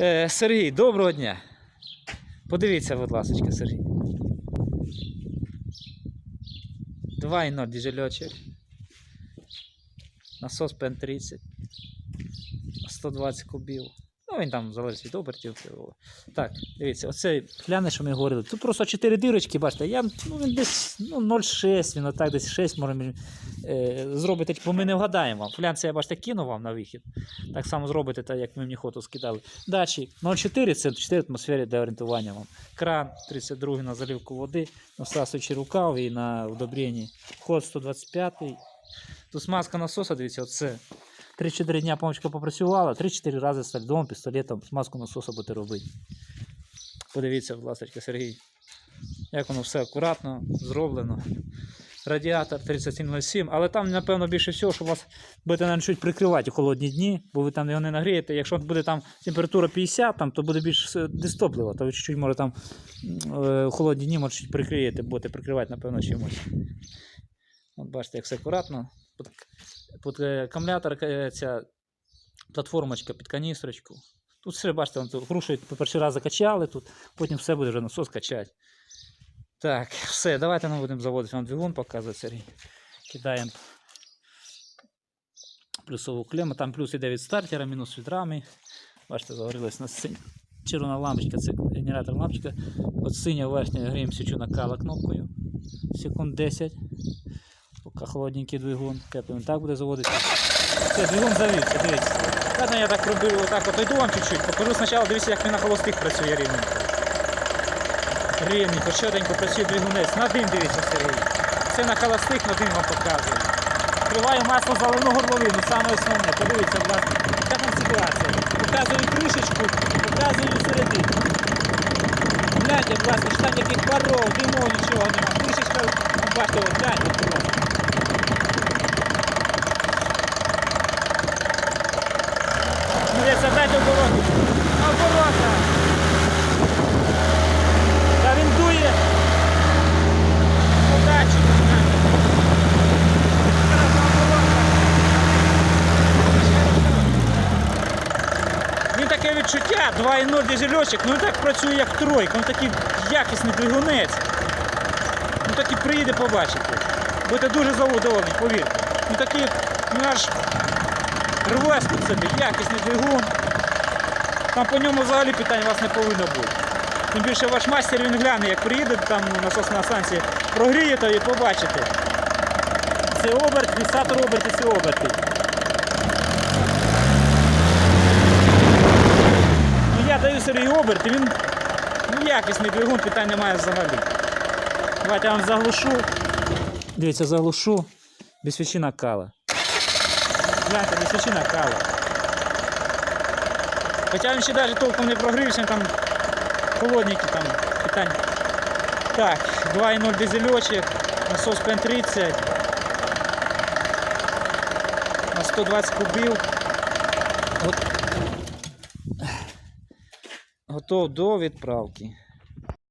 Е, Сергій, доброго дня. Подивіться, будь ласка, Сергій. 2,0 дизельочок. Насос ПН 30. 120 кубів. Ну, він там залежить від обертів. Так, дивіться, оце гляне, що ми говорили. Тут просто 4 дирочки, бачите, я, ну, він десь ну, 0,6, він отак десь 6 може е, зробити, бо ми не вгадаємо вам. Флянце, я бачите, кинув вам на вихід. Так само зробите, так як ми мені хоту скидали. Датчик 0,4 це 4 атмосфери для орієнтування вам. Кран 32 на заливку води, насасуючий рукав і на удобренні. Ход 125. Тут смазка насоса, дивіться, оце. 3-4 дня помочка попрацювала, 3-4 рази стальдом, пістолетом смазку насоса будете робити. Подивіться, будь ласка, Сергій. Як воно все акуратно зроблено. Радіатор 3707, але там, напевно, більше всього, що вас будете навіть чуть прикривати у холодні дні, бо ви там його не нагрієте. Якщо буде там температура 50, там, то буде більш е, дистопливо, то ви чуть-чуть може там е, у холодні дні може чуть прикриєте, будете прикривати, напевно, чимось. От бачите, як все акуратно. Е, акумулятор ця платформочка під каністрочку. Тут все, бачите, вон грушу перший раз закачали, тут, потім все буде вже насос качати. Так, все, давайте ми будемо заводити вам двигун, показувати Сергій. Кидаємо плюсову клему. Там плюс іде від стартера, мінус від рами. Бачите, загорілась на синь. Червона лампочка, це генератор лампочка. От синя верхня гріємо свічу накала кнопкою. Секунд 10. Поки холодненький двигун. Теплий він так буде заводитися. Все, двигун завівся, дивіться. Ладно, я так робив, отак от йду вам чуть-чуть. Покажу спочатку, дивіться, як він на холостих працює рівненько. Рівненько, чотенько працює двигунець. На дим дивіться, Сергій. Це на холостих на дим вам показую. Вкриваю масло заливну горловину, саме основне. Подивіться, будь ласка, яка там ситуація. Показую кришечку, показую середину. Гляньте, будь що яких паров, диму, нічого немає. Кришечка, ну, бачите, гляньте, Ну, задайте оборону. Оборота! Та він дує. Удачі. Він таке відчуття, 2,0 дизельочок, ну він так працює як тройка, він такий якісний двигунець. Ну так і приїде побачити. Будете дуже задоволені, повірте. Ну такий, ну аж рве під собі, якісний двигун. Там по ньому взагалі питань у вас не повинно бути. Тим більше ваш майстер він гляне, як приїде там насосна станція, прогріє то і побачите. Це оберт, фіксатор обертів, це оберти. Ну я даю Сергію оберт, і він ну, якісний двигун, питань немає взагалі. Давайте я вам заглушу. Дивіться, заглушу. Без накала. Гляньте, без свічі накала. Хоча він ще навіть толком не прогрівся, там холодненький там питання. Так, 2,0 дизельочок, насос ПН 30 на 120 кубів. Го- Готов до відправки.